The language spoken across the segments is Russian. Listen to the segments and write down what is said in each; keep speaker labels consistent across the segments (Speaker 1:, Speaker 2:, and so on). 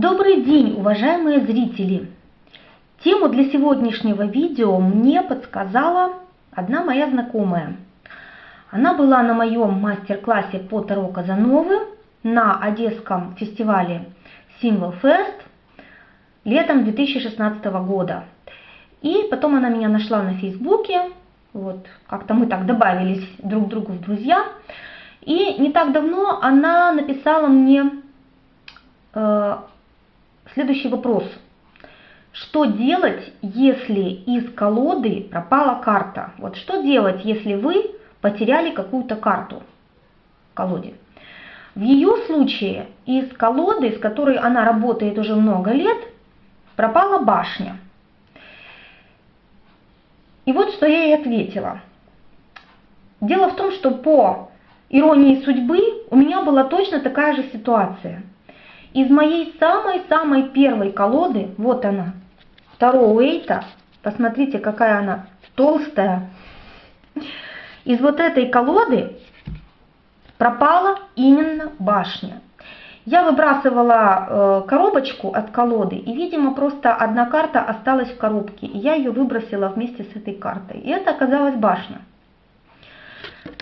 Speaker 1: Добрый день, уважаемые зрители! Тему для сегодняшнего видео мне подсказала одна моя знакомая. Она была на моем мастер-классе по Таро Казановы на Одесском фестивале Symbol Fest летом 2016 года. И потом она меня нашла на Фейсбуке, вот как-то мы так добавились друг другу в друзья. И не так давно она написала мне э, следующий вопрос. Что делать, если из колоды пропала карта? Вот что делать, если вы потеряли какую-то карту в колоде? В ее случае из колоды, с которой она работает уже много лет, пропала башня. И вот что я ей ответила. Дело в том, что по иронии судьбы у меня была точно такая же ситуация. Из моей самой-самой первой колоды, вот она, второго Уэйта, посмотрите, какая она толстая. Из вот этой колоды пропала именно башня. Я выбрасывала э, коробочку от колоды, и, видимо, просто одна карта осталась в коробке, и я ее выбросила вместе с этой картой. И это оказалась башня.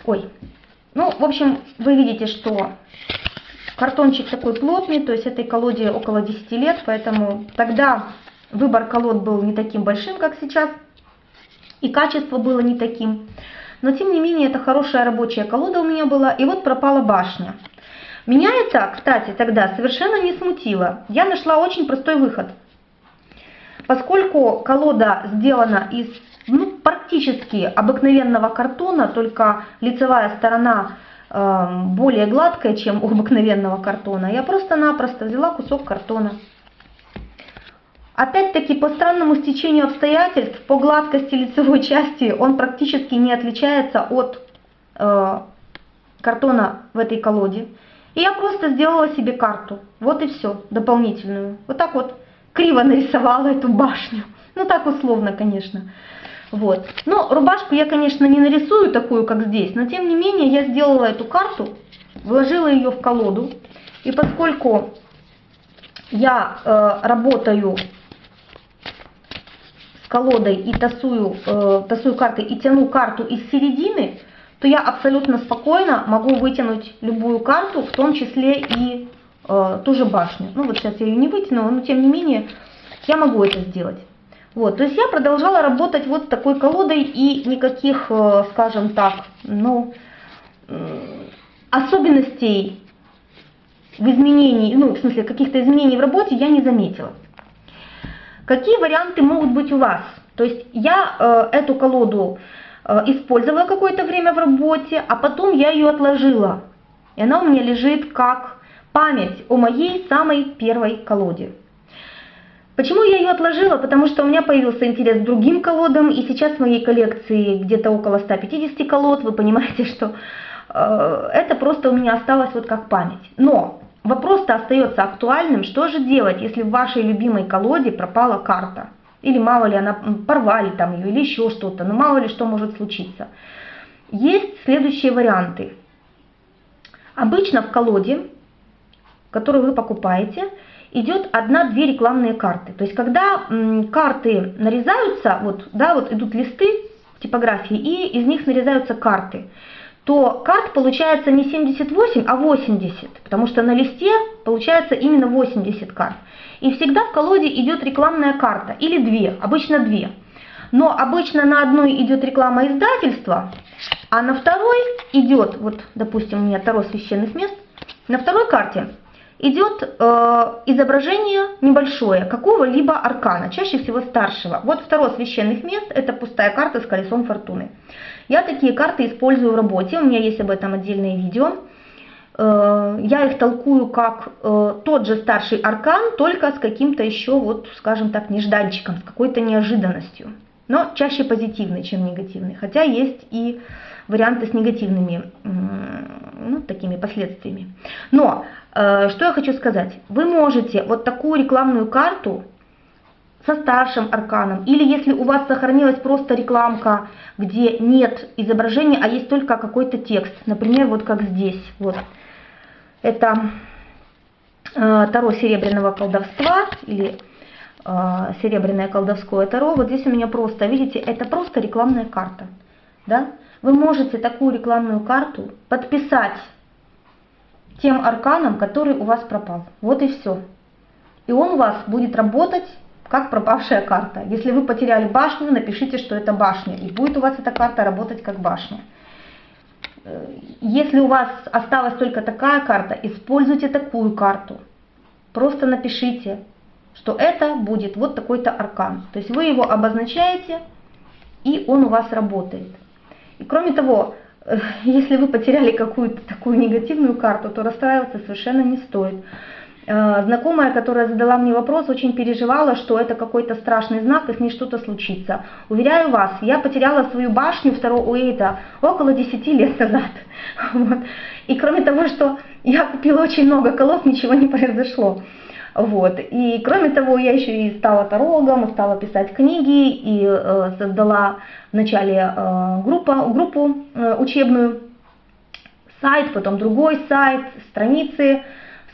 Speaker 1: Ой, ну, в общем, вы видите, что картончик такой плотный, то есть этой колоде около 10 лет, поэтому тогда выбор колод был не таким большим, как сейчас, и качество было не таким. Но, тем не менее, это хорошая рабочая колода у меня была, и вот пропала башня. Меня это, кстати, тогда совершенно не смутило. Я нашла очень простой выход. Поскольку колода сделана из ну, практически обыкновенного картона, только лицевая сторона более гладкая, чем у обыкновенного картона, я просто-напросто взяла кусок картона. Опять-таки, по странному стечению обстоятельств, по гладкости лицевой части, он практически не отличается от э, картона в этой колоде. И я просто сделала себе карту. Вот и все, дополнительную. Вот так вот криво нарисовала эту башню. Ну так условно, конечно. Вот. Но рубашку я, конечно, не нарисую такую, как здесь, но тем не менее я сделала эту карту, вложила ее в колоду. И поскольку я э, работаю с колодой и тасую, э, тасую карты и тяну карту из середины, то я абсолютно спокойно могу вытянуть любую карту, в том числе и э, ту же башню. Ну вот сейчас я ее не вытянула, но тем не менее я могу это сделать. Вот, то есть я продолжала работать вот такой колодой и никаких, э, скажем так, ну, особенностей в изменении, ну, в смысле, каких-то изменений в работе я не заметила. Какие варианты могут быть у вас? То есть я э, эту колоду Э, использовала какое-то время в работе, а потом я ее отложила. И она у меня лежит как память о моей самой первой колоде. Почему я ее отложила? Потому что у меня появился интерес к другим колодам, и сейчас в моей коллекции где-то около 150 колод, вы понимаете, что э, это просто у меня осталось вот как память. Но вопрос-то остается актуальным, что же делать, если в вашей любимой колоде пропала карта? или мало ли она порвали там ее, или еще что-то, но мало ли что может случиться. Есть следующие варианты. Обычно в колоде, которую вы покупаете, идет одна-две рекламные карты. То есть когда карты нарезаются, вот, да, вот идут листы в типографии, и из них нарезаются карты то карт получается не 78, а 80, потому что на листе получается именно 80 карт. И всегда в колоде идет рекламная карта, или две, обычно две. Но обычно на одной идет реклама издательства, а на второй идет, вот допустим у меня Таро священных мест, на второй карте идет э, изображение небольшое какого-либо аркана, чаще всего старшего. Вот второй священных мест – это пустая карта с колесом фортуны. Я такие карты использую в работе, у меня есть об этом отдельное видео. Э, я их толкую как э, тот же старший аркан, только с каким-то еще, вот, скажем так, нежданчиком, с какой-то неожиданностью. Но чаще позитивный, чем негативный. Хотя есть и варианты с негативными ну, такими последствиями. Но э, что я хочу сказать. Вы можете вот такую рекламную карту со старшим арканом, или если у вас сохранилась просто рекламка, где нет изображения, а есть только какой-то текст, например, вот как здесь, вот. Это э, Таро Серебряного колдовства или э, Серебряное колдовское Таро. Вот здесь у меня просто, видите, это просто рекламная карта. Да? Вы можете такую рекламную карту подписать тем арканом, который у вас пропал. Вот и все. И он у вас будет работать как пропавшая карта. Если вы потеряли башню, напишите, что это башня, и будет у вас эта карта работать как башня. Э, если у вас осталась только такая карта, используйте такую карту. Просто напишите, что это будет вот такой-то аркан. То есть вы его обозначаете, и он у вас работает. Кроме того, э, если вы потеряли какую-то такую негативную карту, то расстраиваться совершенно не стоит. Э, знакомая, которая задала мне вопрос, очень переживала, что это какой-то страшный знак и с ней что-то случится. Уверяю вас, я потеряла свою башню второго Уэйта около 10 лет назад. Вот. И кроме того, что я купила очень много колод, ничего не произошло. Вот. И кроме того, я еще и стала тарологом, стала писать книги и э, создала вначале э, группу, группу э, учебную, сайт, потом другой сайт, страницы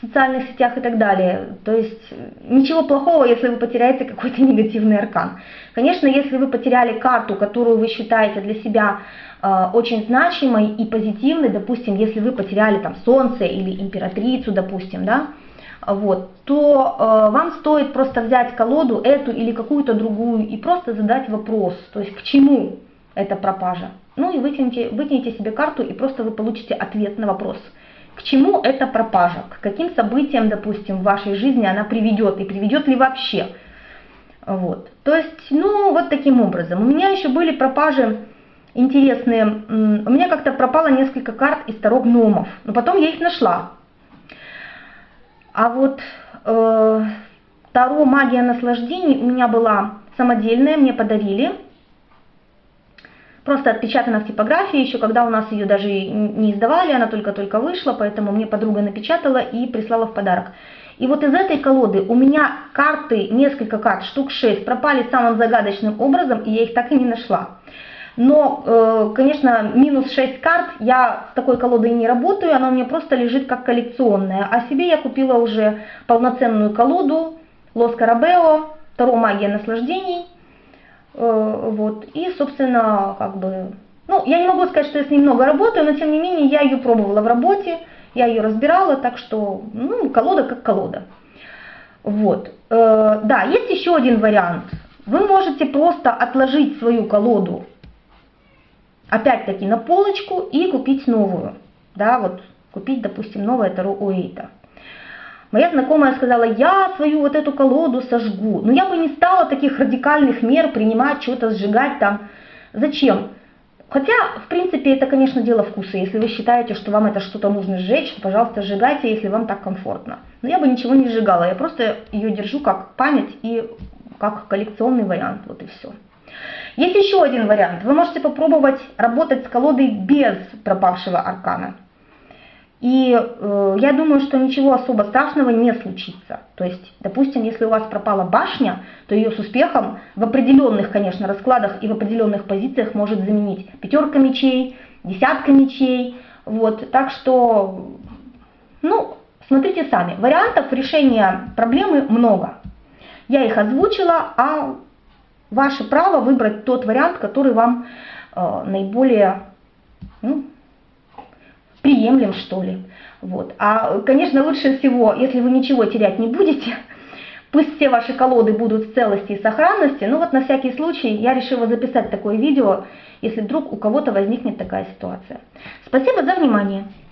Speaker 1: социальных сетях и так далее. То есть ничего плохого, если вы потеряете какой-то негативный аркан. Конечно, если вы потеряли карту, которую вы считаете для себя э, очень значимой и позитивной, допустим, если вы потеряли там Солнце или Императрицу, допустим, да, вот, то э, вам стоит просто взять колоду, эту или какую-то другую, и просто задать вопрос, то есть к чему эта пропажа. Ну и вытяните, вытяните себе карту, и просто вы получите ответ на вопрос – к чему эта пропажа, к каким событиям, допустим, в вашей жизни она приведет и приведет ли вообще. Вот. То есть, ну, вот таким образом. У меня еще были пропажи интересные. У меня как-то пропало несколько карт из Таро гномов, но потом я их нашла. А вот э, Таро магия наслаждений у меня была самодельная, мне подарили просто отпечатана в типографии, еще когда у нас ее даже не издавали, она только-только вышла, поэтому мне подруга напечатала и прислала в подарок. И вот из этой колоды у меня карты, несколько карт, штук 6, пропали самым загадочным образом, и я их так и не нашла. Но, э, конечно, минус 6 карт, я с такой колодой не работаю, она у меня просто лежит как коллекционная. А себе я купила уже полноценную колоду Лос Карабео, Таро Магия Наслаждений, Э, вот. И, собственно, как бы, ну, я не могу сказать, что я с ней много работаю, но тем не менее я ее пробовала в работе, я ее разбирала, так что, ну, колода как колода. Вот. Э, да, есть еще один вариант. Вы можете просто отложить свою колоду, опять-таки, на полочку и купить новую. Да, вот купить, допустим, новое Таро Уэйта. Моя знакомая сказала, я свою вот эту колоду сожгу. Но я бы не стала таких радикальных мер принимать, что-то сжигать там. Зачем? Хотя, в принципе, это, конечно, дело вкуса. Если вы считаете, что вам это что-то нужно сжечь, то, пожалуйста, сжигайте, если вам так комфортно. Но я бы ничего не сжигала, я просто ее держу как память и как коллекционный вариант, вот и все. Есть еще один вариант. Вы можете попробовать работать с колодой без пропавшего аркана. И э, я думаю, что ничего особо страшного не случится. То есть, допустим, если у вас пропала башня, то ее с успехом в определенных, конечно, раскладах и в определенных позициях может заменить пятерка мечей, десятка мечей. Вот, так что, ну, смотрите сами. Вариантов решения проблемы много. Я их озвучила, а ваше право выбрать тот вариант, который вам э, наиболее ну, приемлем, что ли. Вот. А, конечно, лучше всего, если вы ничего терять не будете, пусть все ваши колоды будут в целости и сохранности, но вот на всякий случай я решила записать такое видео, если вдруг у кого-то возникнет такая ситуация. Спасибо за внимание.